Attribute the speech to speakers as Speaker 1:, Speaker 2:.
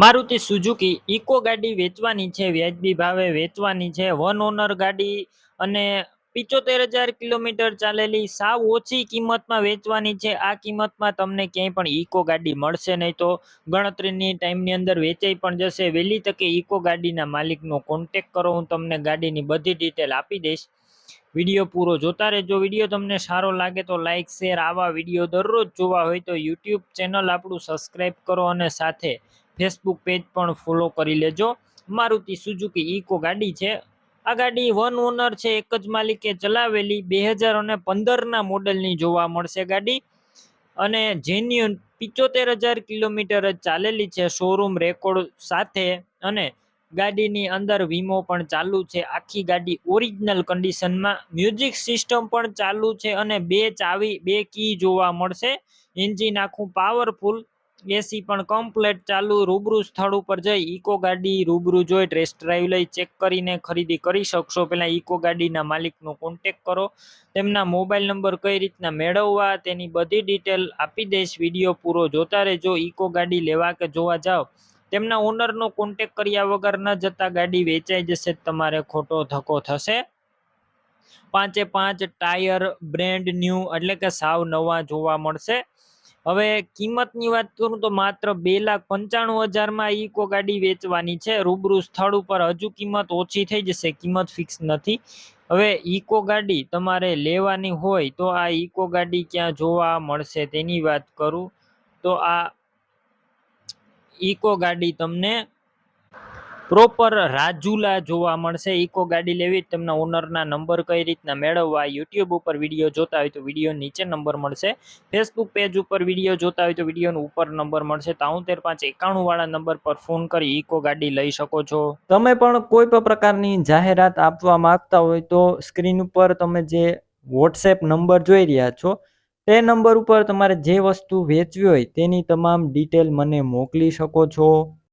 Speaker 1: Maruti Suzuki eco ગાડી વેચવાની છે, વ્યાજબી ભાવે વેચવાની છે, વન ઓનર ગાડી અને પિચોતેર હજાર કિલોમીટર ચાલેલી સાવ ઓછી કિંમતમાં વેચવાની છે. આ કિંમતમાં તમને ક્યાંય પણ ઇકો ગાડી મળશે નહીં તો ગણતરીની ટાઈમની અંદર વેચાઈ પણ જશે. વહેલી તકે ઇકો ગાડીના માલિકનો કોન્ટેક કરો, હું તમને ગાડીની બધી ડિટેલ આપી દઈશ. વીડિયો પૂરો જોતા રહેજો. વીડિયો તમને સારો લાગે તો લાઇક શેર આવા વીડિયો દરરોજ જોવા હોય તો યુટ્યુબ ચેનલ આપણું સબસ્ક્રાઈબ કરો અને સાથે ફેસબુક પેજ પણ ફોલો કરી લેજો. મારુતિ સુઝુકી ઇકો ગાડી છે. આ ગાડી વન ઓનર છે, એક જ માલિકે ચલાવેલી. બે હજાર અને પંદરના મોડલની જોવા મળશે ગાડી. અને જેન્યુન પિચોતેર હજાર કિલોમીટર જ ચાલેલી છે શોરૂમ રેકોર્ડ સાથે. અને ગાડીની અંદર વીમો પણ ચાલુ છે. આખી ગાડી ઓરિજિનલ કન્ડિશનમાં મ્યુઝિક સિસ્ટમ પણ ચાલુ છે અને બે ચાવી, બે કી જોવા મળશે. એન્જિન આખું પાવરફુલ એસી પણ કમ્પ્લેટ ચાલુ, રૂબરૂ સ્થળ ઉપર જઈ ઇકો ગાડી રૂબરૂ જોઈ ટેસ્ટ ડ્રાઈવ લઈ ચેક કરીને ખરીદી કરી શકશો. પહેલાં ઇકો ગાડીના માલિકનો કોન્ટેક કરો. તેમના મોબાઈલ નંબર કઈ રીતના મેળવવા, તેની બધી ડિટેલ આપી દઈશ. વીડિયો પૂરો જોતા રહેજો. ઇકો ગાડી લેવા કે જોવા જાઓ. તેમના ઓનરનો કોન્ટેક કર્યા વગર ન જતા ગાડી વેચાઈ જશે. તમારે ખોટો ધક્કો થશે. પાંચે પાંચ ટાયર બ્રેન્ડ ન્યૂ એટલે કે સાવ નવા જોવા મળશે. હવે કિંમતની વાત કરું તો માત્ર બે લાખ પંચાણું હજારમાં ઇકો ગાડી વેચવાની છે. રૂબરૂ સ્થળ ઉપર હજુ કિંમત ઓછી થઈ જશે, કિંમત ફિક્સ નથી. હવે ઇકો ગાડી તમારે લેવાની હોય તો આ ઇકો ગાડી ક્યાં જોવા મળશે તેની વાત કરું તો આ ઇકો ગાડી તમને પ્રોપર રાજુલા જોવા મળશે. ઇકો ગાડી લેવી, તેમના ઓનરના નંબર કઈ રીતના મેળવવા યુટ્યુબ ઉપર વીડિયો જોતા હોય તો વીડિયો નીચે નંબર મળશે. ફેસબુક પેજ ઉપર વીડિયો જોતા હોય તો વિડીયોનો ઉપર નંબર મળશે. તાઉતેર પાંચ એકાણું વાળા નંબર પર ફોન કરી ઇકો ગાડી લઈ શકો છો.
Speaker 2: તમે પણ કોઈ પણ પ્રકારની જાહેરાત આપવા માંગતા હોય તો સ્ક્રીન ઉપર તમે જે વોટ્સએપ નંબર જોઈ રહ્યા છો, તે નંબર ઉપર તમારે જે વસ્તુ વેચવી હોય તેની તમામ ડિટેલ મને મોકલી શકો છો.